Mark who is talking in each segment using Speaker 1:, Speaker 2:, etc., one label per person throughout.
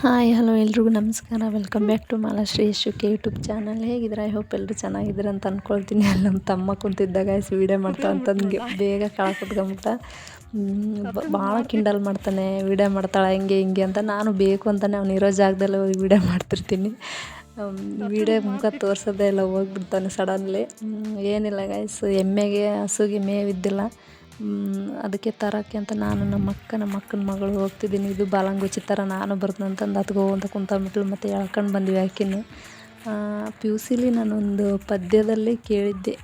Speaker 1: Hi, hello ಎಲ್ರಿಗೂ ನಮಸ್ಕಾರ. Welcome back to Malashree ಯಶುಕೆ ಯೂಟ್ಯೂಬ್ ಚಾನಲ್ ಹೇಗಿದ್ರೆ ಐ ಹೋಪ್ ಎಲ್ಲರೂ ಚೆನ್ನಾಗಿದ್ದೀರ ಅಂತ ಅಂದ್ಕೊಳ್ತೀನಿ ಅಲ್ಲಿ ನಮ್ಮ ತಮ್ಮ ಕುಂತಿದ್ದಾಗ ಎಸ್ ವೀಡಿಯೋ ಮಾಡ್ತಾ ಅಂತಂದು ಬೇಗ ಕಳ್ಕೊಟ್ಕೊಂಬಿಟ್ಟ ಭಾಳ ಕಿಂಡಲ್ ಮಾಡ್ತಾನೆ ವೀಡಿಯೋ ಮಾಡ್ತಾಳೆ, ಹಿಂಗೆ ಹಿಂಗೆ ಅಂತ. ನಾನು ಬೇಕು ಅಂತಲೇ ಅವ್ನು ಇರೋ ಜಾಗದಲ್ಲಿ ಹೋಗಿ ವೀಡಿಯೋ ಮಾಡ್ತಿರ್ತೀನಿ. ವೀಡಿಯೋ ಮುಖ ತೋರಿಸೋದೇ ಇಲ್ಲ, ಹೋಗ್ಬಿಡ್ತಾನೆ ಸಡನ್ಲಿ ಏನಿಲ್ಲ ಗಾಯ್ಸ್ ಎಮ್ಮೆಗೆ ಹಸುಗೆ ಮೇವಿದ್ದಿಲ್ಲ. ಅದಕ್ಕೆ ತರೋಕ್ಕೆ ಅಂತ ನಾನು ನಮ್ಮ ಅಕ್ಕ ನಮ್ಮ ಅಕ್ಕನ ಮಗಳು ಹೋಗ್ತಿದ್ದೀನಿ. ಇದು ಬಾಲಂಗುಚಿ ಥರ ನಾನು ಬರ್ತೀನಿ ಅದಕ್ಕೆ ಅಂತ ಕುಂತಂಬಿಟ್ಲು ಮತ್ತು ಎಳ್ಕೊಂಡು ಬಂದ್ವಿ ಆಕಿನೂ. ಪಿ ಯು ಸಿಲಿ ನಾನೊಂದು ಪದ್ಯದಲ್ಲಿ ಕೇಳಿದ್ದೆ.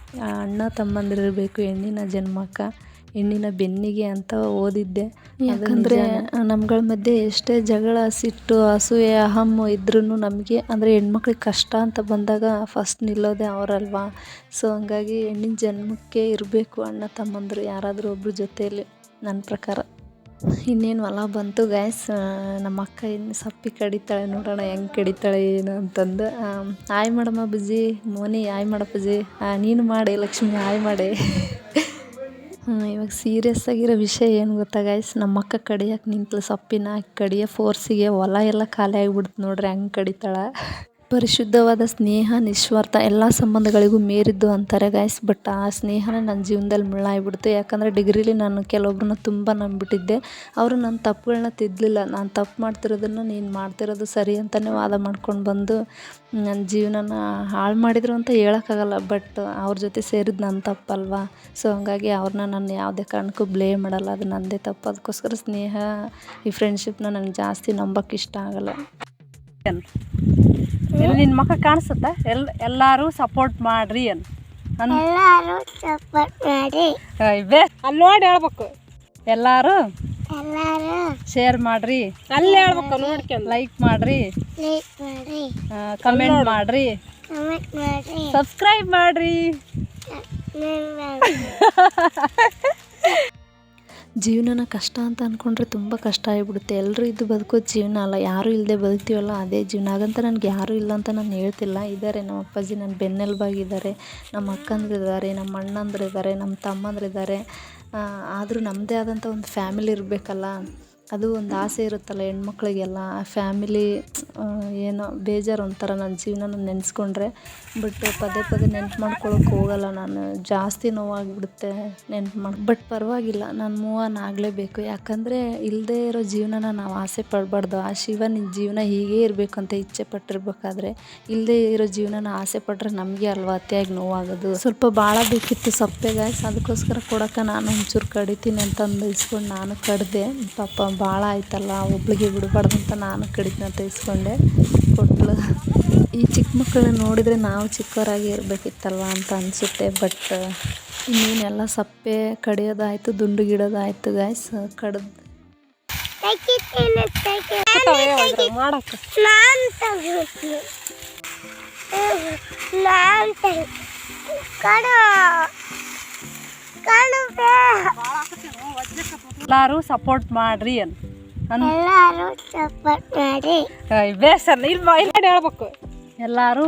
Speaker 1: ಅಣ್ಣ ತಮ್ಮಂದಿರಿರಬೇಕು ಹೆಣ್ಣಿನ ಜನ್ಮಕ್ಕೆ. ಹೆಣ್ಣಿನ ಬೆನ್ನಿಗೆ ಅಂತ ಓದಿದ್ದೆ. ಯಾಕಂದರೆ ನಮ್ಗಳ ಮಧ್ಯೆ ಎಷ್ಟೇ ಜಗಳ ಸಿಟ್ಟು ಅಸೂಯೆ ಅಹಮ್ಮು ಇದ್ರೂ ನಮಗೆ ಅಂದರೆ ಹೆಣ್ಮಕ್ಳಿಗೆ ಕಷ್ಟ ಅಂತ ಬಂದಾಗ ಫಸ್ಟ್ ನಿಲ್ಲೋದೆ ಅವರಲ್ವಾ? ಸೊ ಹಂಗಾಗಿ ಹೆಣ್ಣಿನ ಜನ್ಮಕ್ಕೆ ಇರಬೇಕು ಅಣ್ಣ ತಮ್ಮಂದರು ಯಾರಾದರೂ ಒಬ್ಬರು ಜೊತೆಯಲ್ಲಿ ನನ್ನ ಪ್ರಕಾರ. ಇನ್ನೇನು ಹೊಲ ಬಂತು ಗ್ಯಾಸ್ ನಮ್ಮ ಅಕ್ಕ ಇನ್ನು ಸಪ್ಪಿ ಕಡಿತಾಳೆ ನೋಡೋಣ ಹೆಂಗೆ ಕಡಿತಾಳೆ ಏನು ಅಂತಂದು. ಆಯ್ ಮಾಡಮ್ಮ ಬುಜ್ಜಿ ಮೋನಿ ಆಯ್ ಮಾಡಪ್ಪಜ್ಜಿ ನೀನು ಮಾಡಿ ಲಕ್ಷ್ಮಿ ಆಯ್ ಮಾಡಿ. ಇವಾಗ ಸೀರಿಯಸ್ ಆಗಿರೋ ವಿಷಯ ಏನು ಗೊತ್ತಾ ಗೈಸ್ ನಮ್ಮ ಅಕ್ಕ ಕಡಿಯಕ್ಕೆ ನಿಂತಳು ಸೊಪ್ಪಿನ ಕಡಿಯೋ ಫೋರ್ಸಿಗೆ ಹೊಲ ಎಲ್ಲ ಖಾಲಿ ಆಗಿಬಿಡ್ತು ನೋಡ್ರಿ, ಹಂಗೆ ಕಡಿತಾಳೆ. ಪರಿಶುದ್ಧವಾದ ಸ್ನೇಹ, ನಿಸ್ವಾರ್ಥ ಎಲ್ಲ ಸಂಬಂಧಗಳಿಗೂ ಮೇರಿದ್ದು ಅಂತಾರೆ ಗೈಸ್ ಬಟ್ ಆ ಸ್ನೇಹನ ನನ್ನ ಜೀವನದಲ್ಲಿ ಮುಳ್ಳಾಗ್ಬಿಡ್ತು. ಯಾಕಂದರೆ ಡಿಗ್ರಿಲಿ ನಾನು ಕೆಲವೊಬ್ಬರನ್ನ ತುಂಬ ನಂಬಿಬಿಟ್ಟಿದ್ದೆ ಅವರು ನನ್ನ ತಪ್ಪುಗಳನ್ನ ತಿದ್ದಲಿಲ್ಲ ನಾನು ತಪ್ಪು ಮಾಡ್ತಿರೋದನ್ನು ನೀನು ಮಾಡ್ತಿರೋದು ಸರಿ ಅಂತಲೇ ವಾದ ಮಾಡ್ಕೊಂಡು ಬಂದು ನನ್ನ ಜೀವನನ ಹಾಳು ಮಾಡಿದರು ಅಂತ ಹೇಳೋಕ್ಕಾಗಲ್ಲ. ಬಟ್ ಅವ್ರ ಜೊತೆ ಸೇರಿದ್ದು ನನ್ನ ತಪ್ಪಲ್ವಾ? ಸೊ ಹಾಗಾಗಿ ಅವ್ರನ್ನ ನಾನು ಯಾವುದೇ ಕಾರಣಕ್ಕೂ ಬ್ಲೇಮ್ ಮಾಡಲ್ಲ. ಅದು ನನ್ನದೇ ತಪ್ಪು. ಅದಕ್ಕೋಸ್ಕರ ಸ್ನೇಹ ಈ ಫ್ರೆಂಡ್ಶಿಪ್ನ ನನಗೆ ಜಾಸ್ತಿ ನಂಬೋಕ್ಕೆ ಇಷ್ಟ ಆಗಲ್ಲ.
Speaker 2: ಎಲ್ಲಿ ನಿನ್ನ ಮಕ್ಕ ಕಾಣಿಸುತ್ತ? ಎಲ್ ಎಲ್ಲಾರು ಸಪೋರ್ಟ್ ಮಾಡ್ರಿ ಅನ್
Speaker 3: ಎಲ್ಲರೂ ಸಪೋರ್ಟ್ ಮಾಡಿ
Speaker 2: ಅಲ್ಲಿ ನೋಡಿ ಹೇಳ್ಬೇಕು. ಎಲ್ಲಾರು
Speaker 3: ಎಲ್ಲರೂ
Speaker 2: ಶೇರ್ ಮಾಡ್ರಿ. ಅಲ್ಲಿ ಹೇಳ್ಬೇಕು ನೋಡ್ಕೊಂಡು ಲೈಕ್ ಮಾಡ್ರಿ.
Speaker 3: ಲೈಕ್ ಮಾಡಿ
Speaker 2: ಕಮೆಂಟ್ ಮಾಡ್ರಿ.
Speaker 3: ಕಮೆಂಟ್ ಮಾಡಿ
Speaker 2: ಸಬ್ಸ್ಕ್ರೈಬ್ ಮಾಡ್ರಿ.
Speaker 1: ಜೀವನನ ಕಷ್ಟ ಅಂತ ಅಂದ್ಕೊಂಡ್ರೆ ತುಂಬ ಕಷ್ಟ ಆಗಿಬಿಡುತ್ತೆ. ಎಲ್ಲರೂ ಇದ್ದು ಬದುಕೋದು ಜೀವನ ಅಲ್ಲ. ಯಾರೂ ಇಲ್ಲದೆ ಬದುಕ್ತೀವಲ್ಲ, ಅದೇ ಜೀವನ. ಹಾಗಂತ ನನಗೆ ಯಾರೂ ಇಲ್ಲ ಅಂತ ನಾನು ಹೇಳ್ತಿಲ್ಲ. ಇದ್ದಾರೆ ನಮ್ಮ ಅಪ್ಪಾಜಿ ನನ್ನ ಬೆನ್ನೆಲುಬಾಗಿದ್ದಾರೆ ನಮ್ಮ ಅಕ್ಕಂದ್ರಿದ್ದಾರೆ ನಮ್ಮ ಅಣ್ಣಂದ್ರಿದ್ದಾರೆ ನಮ್ಮ ತಮ್ಮಂದ್ರಿದ್ದಾರೆ ಆದರೂ ನಮ್ಮದೇ ಆದಂಥ ಒಂದು ಫ್ಯಾಮಿಲಿ ಇರಬೇಕಲ್ಲ. ಅದು ಒಂದು ಆಸೆ ಇರುತ್ತಲ್ಲ ಹೆಣ್ಮಕ್ಳಿಗೆಲ್ಲ. ಆ ಫ್ಯಾಮಿಲಿ ಏನೋ ಬೇಜಾರು ಒಂಥರ ನನ್ನ ಜೀವನನ ನೆನೆಸ್ಕೊಂಡ್ರೆ ಬಟ್ ಪದೇ ಪದೇ ನೆನ್ಪು ಮಾಡ್ಕೊಳಕ್ಕೆ ಹೋಗಲ್ಲ ನಾನು. ಜಾಸ್ತಿ ನೋವಾಗಿಬಿಡುತ್ತೆ ನೆನ್ಪು ಮಾಡಿ ಬಟ್ ಪರವಾಗಿಲ್ಲ, ನಾನು ಮೂವ್ ಆನ್ ಆಗಲೇಬೇಕು. ಯಾಕಂದರೆ ಇಲ್ಲದೇ ಇರೋ ಜೀವನನ ನಾವು ಆಸೆ ಪಡಬಾರ್ದು. ಆ ಶಿವ ನಿನ್ನ ಜೀವನ ಹೀಗೇ ಇರಬೇಕು ಅಂತ ಇಚ್ಛೆ ಪಟ್ಟಿರ್ಬೇಕಾದ್ರೆ ಇಲ್ಲದೇ ಇರೋ ಜೀವನನ ಆಸೆ ಪಟ್ಟರೆ ನಮಗೆ ಅಲ್ವಾ ಅತಿಯಾಗಿ ನೋವಾಗೋದು. ಸ್ವಲ್ಪ ಭಾಳ ಬೇಕಿತ್ತು ಸಪ್ಪೆಗೆ ಅದಕ್ಕೋಸ್ಕರ ಕೊಡೋಕೆ ನಾನು ಒಂಚೂರು ಕಡಿತೀನಿ ಅಂತಂದು ಇಸ್ಕೊಂಡು ನಾನು ಕಡಿದೆ. ಪಾಪ ಭಾಳ ಆಯ್ತಲ್ಲ, ಒಬ್ಳಿಗೆ ಬಿಡಬಾರ್ದು ಅಂತ ನಾನು ಕಡಿತೀನಿ ಅಂತ ಇಸ್ಕೊಂಡೆ ಕೊಟ್ಟಳು ಈ ಚಿಕ್ಕ ಮಕ್ಕಳನ್ನ ನೋಡಿದರೆ ನಾವು ಚಿಕ್ಕವರಾಗಿ ಇರಬೇಕಿತ್ತಲ್ವ ಅಂತ ಅನಿಸುತ್ತೆ ಬಟ್ ಇನ್ನೇನೆಲ್ಲ ಸಪ್ಪೆ ಕಡಿಯೋದಾಯಿತು ದುಂಡುಗಿಡೋದಾಯಿತು ಗಾಯ್ಸ್ ಕಡ್ದು.
Speaker 2: ಎಲ್ಲರೂ ಸಪೋರ್ಟ್ ಮಾಡ್ರಿ ಅನ್
Speaker 3: ಎಲ್ಲರೂ ಸಪೋರ್ಟ್ ಮಾಡಿ.
Speaker 2: ಇಲ್ಲಿ ಹೇಳ್ಬೇಕು? ಎಲ್ಲಾರು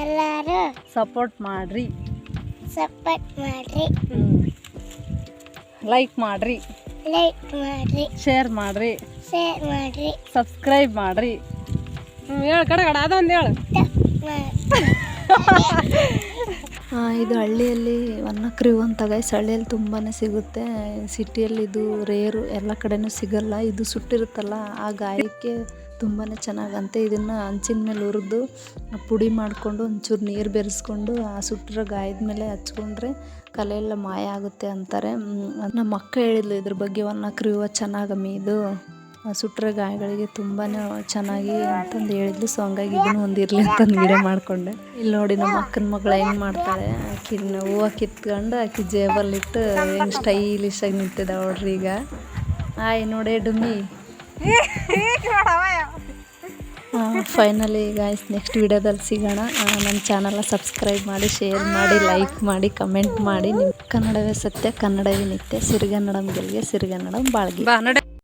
Speaker 3: ಎಲ್ಲರೂ
Speaker 2: ಸಪೋರ್ಟ್ ಮಾಡ್ರಿ.
Speaker 3: ಸಪೋರ್ಟ್ ಮಾಡಿ
Speaker 2: ಲೈಕ್ ಮಾಡ್ರಿ.
Speaker 3: ಲೈಕ್ ಮಾಡಿ
Speaker 2: ಶೇರ್ ಮಾಡ್ರಿ.
Speaker 3: ಶೇರ್ ಮಾಡಿ
Speaker 2: ಸಬ್ಸ್ಕ್ರೈಬ್ ಮಾಡ್ರಿ. ಹೇಳು ಕಡೆ ಕಡೆ ಅದೊಂದು ಹೇಳು.
Speaker 1: ಇದು ಹಳ್ಳಿಯಲ್ಲಿ ವನ್ನ ಕ್ರೀವ್ ಅಂತ ಗೈಸ್ ಹಳ್ಳಿಯಲ್ಲಿ ತುಂಬಾ ಸಿಗುತ್ತೆ. ಸಿಟಿಯಲ್ಲಿ ಇದು ರೇರು ಎಲ್ಲ ಕಡೆನೂ ಸಿಗಲ್ಲ. ಇದು ಸುಟ್ಟಿರುತ್ತಲ್ಲ, ಆ ಗಾಯಕ್ಕೆ ತುಂಬಾ ಚೆನ್ನಾಗಂತೆ. ಇದನ್ನು ಹಂಚಿನ ಮೇಲೆ ಹುರಿದು ಪುಡಿ ಮಾಡಿಕೊಂಡು, ಒಂಚೂರು ನೀರು ಬೆರೆಸ್ಕೊಂಡು, ಆ ಸುಟ್ಟಿರೋ ಗಾಯದ ಮೇಲೆ ಹಚ್ಕೊಂಡ್ರೆ ಕಲೆ ಎಲ್ಲ ಮಾಯ ಆಗುತ್ತೆ ಅಂತಾರೆ. ನಮ್ಮ ಅಕ್ಕ ಹೇಳಿದ್ಲು ಇದ್ರ ಬಗ್ಗೆ ವನ್ನ ಕ್ರೀವ ಚೆನ್ನಾಗಮ್ಮಿ ಇದು. ಸುಟ್ಟರೆ ಗಾಯಗಳಿಗೆ ತುಂಬಾ ಚೆನ್ನಾಗಿ ಅಂತಂದು ಹೇಳಿದ್ಲು. ಸೊ ಹಂಗಾಗಿ ಇದನ್ನು ಒಂದು ಇರಲಿ ಅಂತಂದು ವಿಡಿಯೋ ಮಾಡಿಕೊಂಡೆ. ಇಲ್ಲಿ ನೋಡಿ ನಮ್ಮ ಅಕ್ಕನ ಮಗಳು ಹೆಂಗೆ ಮಾಡ್ತಾಳೆ ಆಕಿನ ಹೂವು ಕಿತ್ಕೊಂಡು ಆಕಿ ಜೇಬಲ್ಲಿಟ್ಟು ಹೆಂಗೆ ಸ್ಟೈಲಿಶಾಗಿ ನಿಂತಿದ್ದ ನೋಡ್ರಿ ಈಗ. ಆಯ್, ನೋಡೇ ಡುಮ್ಮಿ. ಫೈನಲಿ ಗಾಯ್ಸ್ ನೆಕ್ಸ್ಟ್ ವಿಡಿಯೋದಲ್ಲಿ ಸಿಗೋಣ. ನನ್ನ ಚಾನಲ್ನ ಸಬ್ಸ್ಕ್ರೈಬ್ ಮಾಡಿ ಶೇರ್ ಮಾಡಿ ಲೈಕ್ ಮಾಡಿ ಕಮೆಂಟ್ ಮಾಡಿ. ನಿಮ್ಮ ಕನ್ನಡವೇ ಸತ್ಯ, ಕನ್ನಡವೇ ನಿತ್ಯ ಸಿರಿಗನ್ನಡಂ ಗೆಲ್ಗೆ ಸಿರಿಗನ್ನಡಂ ಬಾಳ್ಗೆ